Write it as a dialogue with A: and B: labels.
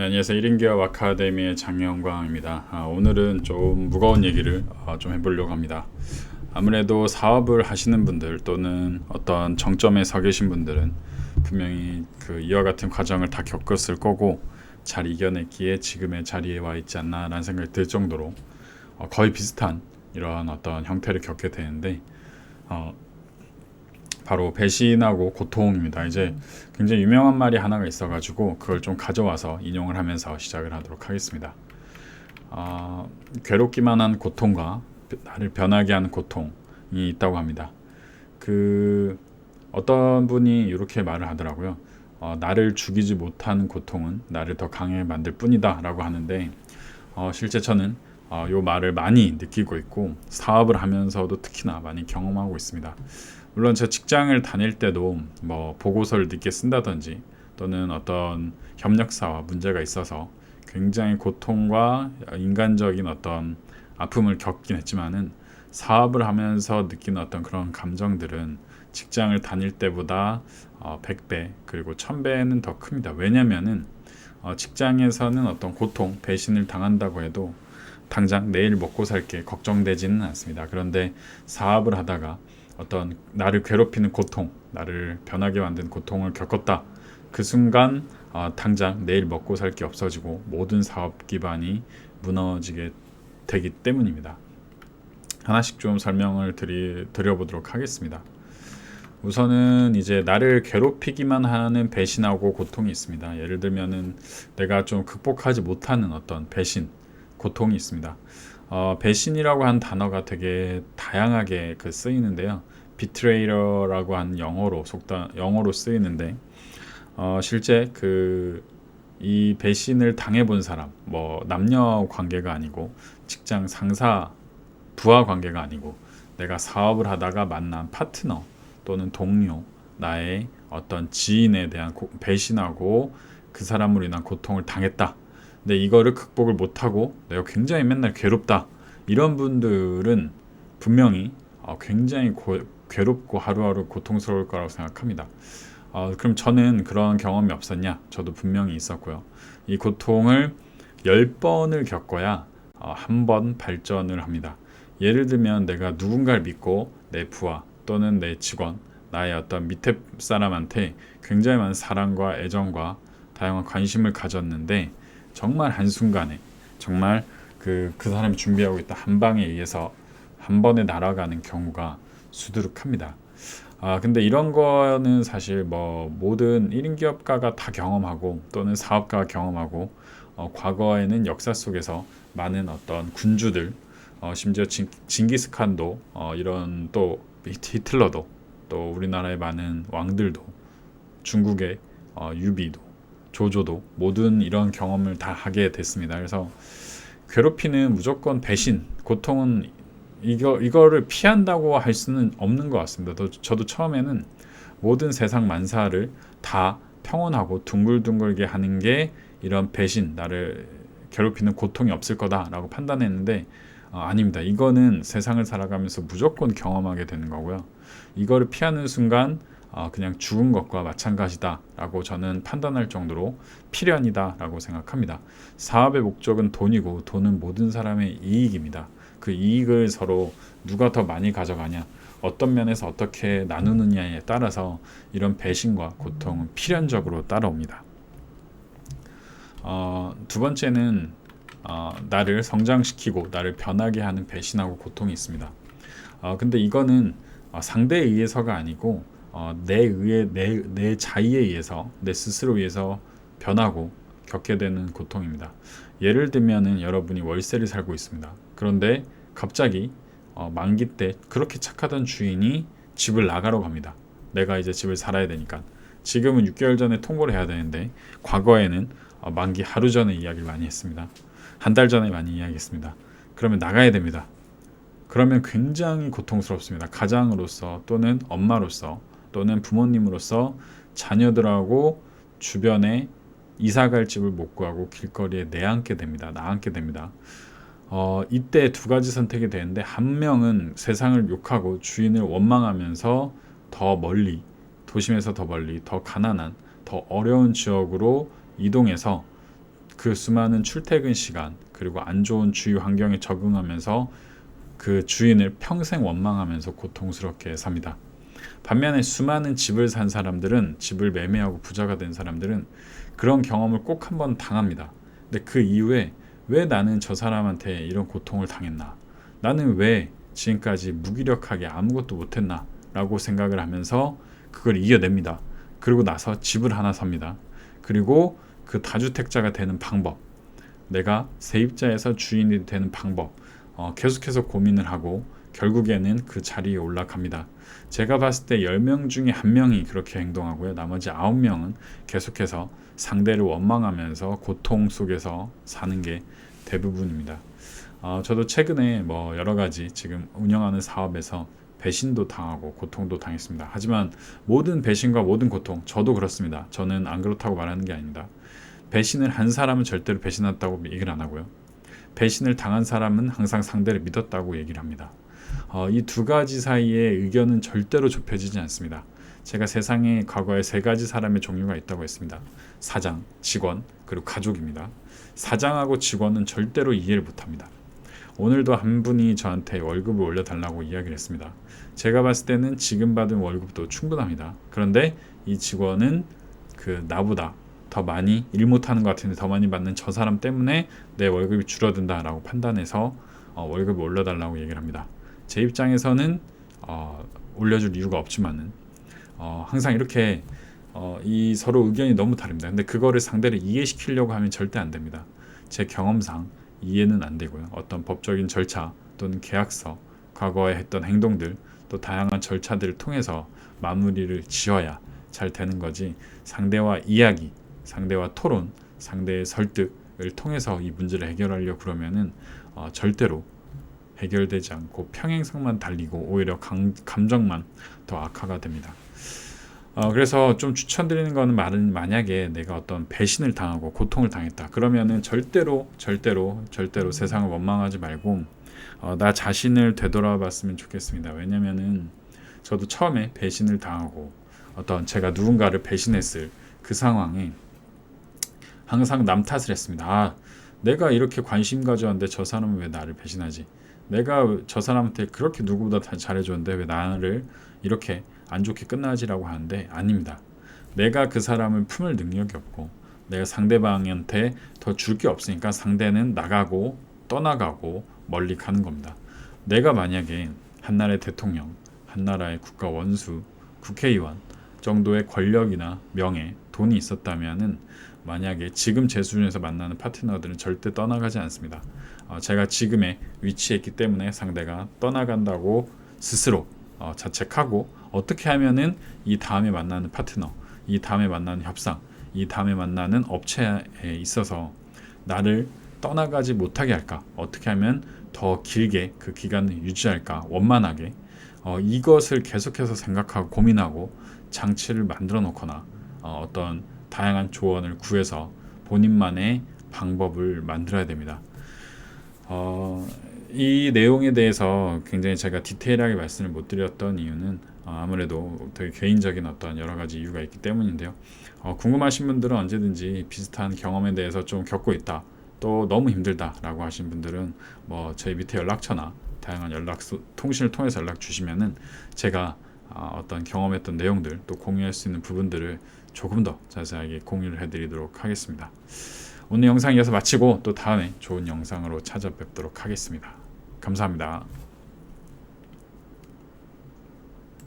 A: 네, 안녕하세요. 1인 기업 아카데미의 장영광입니다. 아, 오늘은 좀 무거운 얘기를 어, 좀 해보려고 합니다. 아무래도 사업을 하시는 분들 또는 어떤 정점에 서 계신 분들은 분명히 그 이와 같은 과정을 다 겪었을 거고 잘 이겨냈기에 지금의 자리에 와 있지 않나라는 생각이 들 정도로 어, 거의 비슷한 이러한 어떤 형태를 겪게 되는데 어, 바로 배신하고 고통입니다. 이제 굉장히 유명한 말이 하나가 있어가지고 그걸 좀 가져와서 인용을 하면서 시작을 하도록 하겠습니다. 어, 괴롭기만 한 고통과 나를 변하게 하는 고통이 있다고 합니다. 그 어떤 분이 이렇게 말을 하더라고요. 어, 나를 죽이지 못하는 고통은 나를 더 강하게 만들 뿐이다라고 하는데 어, 실제 저는 어, 이 말을 많이 느끼고 있고 사업을 하면서도 특히나 많이 경험하고 있습니다. 물론 제 직장을 다닐 때도 뭐 보고서를 늦게 쓴다든지 또는 어떤 협력사와 문제가 있어서 굉장히 고통과 인간적인 어떤 아픔을 겪긴 했지만은 사업을 하면서 느끼는 어떤 그런 감정들은 직장을 다닐 때보다 어, 100배 그리고 1000배는 더 큽니다. 왜냐면은 어, 직장에서는 어떤 고통, 배신을 당한다고 해도 당장 내일 먹고 살 게 걱정되지는 않습니다. 그런데 사업을 하다가 어떤 나를 괴롭히는 고통, 나를 변하게 만든 고통을 겪었다. 그 순간 어, 당장 내일 먹고 살 게 없어지고 모든 사업 기반이 무너지게 되기 때문입니다. 하나씩 좀 설명을 드리, 드려보도록 하겠습니다. 우선은 이제 나를 괴롭히기만 하는 배신하고 고통이 있습니다. 예를 들면은 내가 좀 극복하지 못하는 어떤 배신, 고통이 있습니다. 어, 배신이라고 한 단어가 되게 다양하게 그 쓰이는데요. 비트레이러라고 한 영어로 속단 영어로 쓰이는데 어, 실제 그 이 배신을 당해본 사람, 뭐 남녀 관계가 아니고 직장 상사 부하 관계가 아니고 내가 사업을 하다가 만난 파트너 또는 동료, 나의 어떤 지인에 대한 고, 배신하고 그 사람으로 인한 고통을 당했다. 근데 이거를 극복을 못하고 내가 굉장히 맨날 괴롭다. 이런 분들은 분명히 어, 굉장히 고, 괴롭고 하루하루 고통스러울 거라고 생각합니다. 어, 그럼 저는 그런 경험이 없었냐? 저도 분명히 있었고요. 이 고통을 10번을 겪어야 어, 한번 발전을 합니다. 예를 들면 내가 누군가를 믿고 내 부하 또는 내 직원, 나의 어떤 밑에 사람한테 굉장히 많은 사랑과 애정과 다양한 관심을 가졌는데 정말 한순간에 정말 그, 그 사람이 준비하고 있다 한 방에 의해서 한 번에 날아가는 경우가 수두룩합니다. 아, 근데 이런 거는 사실 뭐 모든 1인 기업가가 다 경험하고 또는 사업가가 경험하고 어, 과거에는 역사 속에서 많은 어떤 군주들 어, 심지어 징, 징기스칸도 어, 이런 또 히틀러도 또 우리나라의 많은 왕들도 중국의 어, 유비도 조조도 모든 이런 경험을 다 하게 됐습니다. 그래서 괴롭히는 무조건 배신, 고통은 이거 이거를 피한다고 할 수는 없는 것 같습니다. 저, 저도 처음에는 모든 세상 만사를 다 평온하고 둥글둥글게 하는 게 이런 배신 나를 괴롭히는 고통이 없을 거다라고 판단했는데 어, 아닙니다. 이거는 세상을 살아가면서 무조건 경험하게 되는 거고요. 이거를 피하는 순간 어, 그냥 죽은 것과 마찬가지다라고 저는 판단할 정도로 필연이다라고 생각합니다. 사업의 목적은 돈이고 돈은 모든 사람의 이익입니다. 그 이익을 서로 누가 더 많이 가져가냐, 어떤 면에서 어떻게 나누느냐에 따라서 이런 배신과 고통은 필연적으로 따라옵니다. 어, 두 번째는 어, 나를 성장시키고 나를 변하게 하는 배신하고 고통이 있습니다. 어, 근데 이거는 어, 상대에 의해서가 아니고 어, 내 의해 내, 내 자의에 의해서 내 스스로 의해서 변하고 겪게 되는 고통입니다. 예를 들면은 여러분이 월세를 살고 있습니다. 그런데 갑자기 어, 만기 때 그렇게 착하던 주인이 집을 나가러 갑니다. 내가 이제 집을 살아야 되니까. 지금은 6개월 전에 통보를 해야 되는데 과거에는 어, 만기 하루 전에 이야기를 많이 했습니다. 한 달 전에 많이 이야기했습니다. 그러면 나가야 됩니다. 그러면 굉장히 고통스럽습니다. 가장으로서 또는 엄마로서 또는 부모님으로서 자녀들하고 주변에 이사갈 집을 못 구하고 길거리에 내앉게 됩니다. 나앉게 됩니다. 어, 이때 두 가지 선택이 되는데 한 명은 세상을 욕하고 주인을 원망하면서 더 멀리 도심에서 더 멀리 더 가난한 더 어려운 지역으로 이동해서 그 수많은 출퇴근 시간 그리고 안 좋은 주위 환경에 적응하면서 그 주인을 평생 원망하면서 고통스럽게 삽니다. 반면에 수많은 집을 산 사람들은 집을 매매하고 부자가 된 사람들은 그런 경험을 꼭 한번 당합니다. 근데 그 이후에 왜 나는 저 사람한테 이런 고통을 당했나? 나는 왜 지금까지 무기력하게 아무것도 못했나? 라고 생각을 하면서 그걸 이겨냅니다. 그리고 나서 집을 하나 삽니다. 그리고 그 다주택자가 되는 방법, 내가 세입자에서 주인이 되는 방법, 어, 계속해서 고민을 하고 결국에는 그 자리에 올라갑니다. 제가 봤을 때 10명 중에 한 명이 그렇게 행동하고요. 나머지 9명은 계속해서 상대를 원망하면서 고통 속에서 사는 게 대부분입니다. 어, 저도 최근에 뭐 여러 가지 지금 운영하는 사업에서 배신도 당하고 고통도 당했습니다. 하지만 모든 배신과 모든 고통, 저도 그렇습니다. 저는 안 그렇다고 말하는 게 아닙니다. 배신을 한 사람은 절대로 배신했다고 얘기를 안 하고요. 배신을 당한 사람은 항상 상대를 믿었다고 얘기를 합니다. 어, 이 두 가지 사이의 의견은 절대로 좁혀지지 않습니다. 제가 세상에 과거에 세 가지 사람의 종류가 있다고 했습니다. 사장, 직원, 그리고 가족입니다. 사장하고 직원은 절대로 이해를 못합니다. 오늘도 한 분이 저한테 월급을 올려달라고 이야기를 했습니다. 제가 봤을 때는 지금 받은 월급도 충분합니다. 그런데 이 직원은 그 나보다 더 많이 일 못하는 것 같은데 더 많이 받는 저 사람 때문에 내 월급이 줄어든다라고 판단해서 어, 월급을 올려달라고 얘기를 합니다. 제 입장에서는 어, 올려줄 이유가 없지만은 어, 항상 이렇게 어, 이 서로 의견이 너무 다릅니다. 근데 그거를 상대를 이해시키려고 하면 절대 안 됩니다. 제 경험상 이해는 안 되고요. 어떤 법적인 절차 또는 계약서, 과거에 했던 행동들, 또 다양한 절차들을 통해서 마무리를 지어야 잘 되는 거지. 상대와 이야기, 상대와 토론, 상대의 설득을 통해서 이 문제를 해결하려 그러면은 어, 절대로 해결되지 않고 평행선만 달리고 오히려 감, 감정만 더 악화가 됩니다. 어, 그래서 좀 추천드리는 거는 말은 만약에 내가 어떤 배신을 당하고 고통을 당했다 그러면은 절대로 절대로 절대로 세상을 원망하지 말고 어, 나 자신을 되돌아봤으면 좋겠습니다. 왜냐면은 저도 처음에 배신을 당하고 어떤 제가 누군가를 배신했을 그 상황에 항상 남 탓을 했습니다. 아, 내가 이렇게 관심 가져왔는데 저 사람은 왜 나를 배신하지? 내가 저 사람한테 그렇게 누구보다 다 잘해줬는데 왜 나를 이렇게 안 좋게 끝나지라고 하는데 아닙니다. 내가 그 사람을 품을 능력이 없고 내가 상대방한테 더 줄 게 없으니까 상대는 나가고 떠나가고 멀리 가는 겁니다. 내가 만약에 한 나라의 대통령, 한 나라의 국가 원수, 국회의원 정도의 권력이나 명예, 돈이 있었다면은 만약에 지금 제 수준에서 만나는 파트너들은 절대 떠나가지 않습니다. 어, 제가 지금의 위치에 있기 때문에 상대가 떠나간다고 스스로 어, 자책하고 어떻게 하면은 이 다음에 만나는 파트너, 이 다음에 만나는 협상, 이 다음에 만나는 업체에 있어서 나를 떠나가지 못하게 할까? 어떻게 하면 더 길게 그 기간을 유지할까? 원만하게 어, 이것을 계속해서 생각하고 고민하고 장치를 만들어 놓거나 어, 어떤 다양한 조언을 구해서 본인만의 방법을 만들어야 됩니다. 어, 이 내용에 대해서 굉장히 제가 디테일하게 말씀을 못 드렸던 이유는 어, 아무래도 되게 개인적인 어떤 여러 가지 이유가 있기 때문인데요. 어, 궁금하신 분들은 언제든지 비슷한 경험에 대해서 좀 겪고 있다. 또 너무 힘들다라고 하신 분들은 뭐 저희 밑에 연락처나 다양한 연락 통신을 통해서 연락 주시면은 제가 어, 어떤 경험했던 내용들 또 공유할 수 있는 부분들을 조금 더 자세하게 공유를 해드리도록 하겠습니다. 오늘 영상 이어서 마치고 또 다음에 좋은 영상으로 찾아뵙도록 하겠습니다. 감사합니다.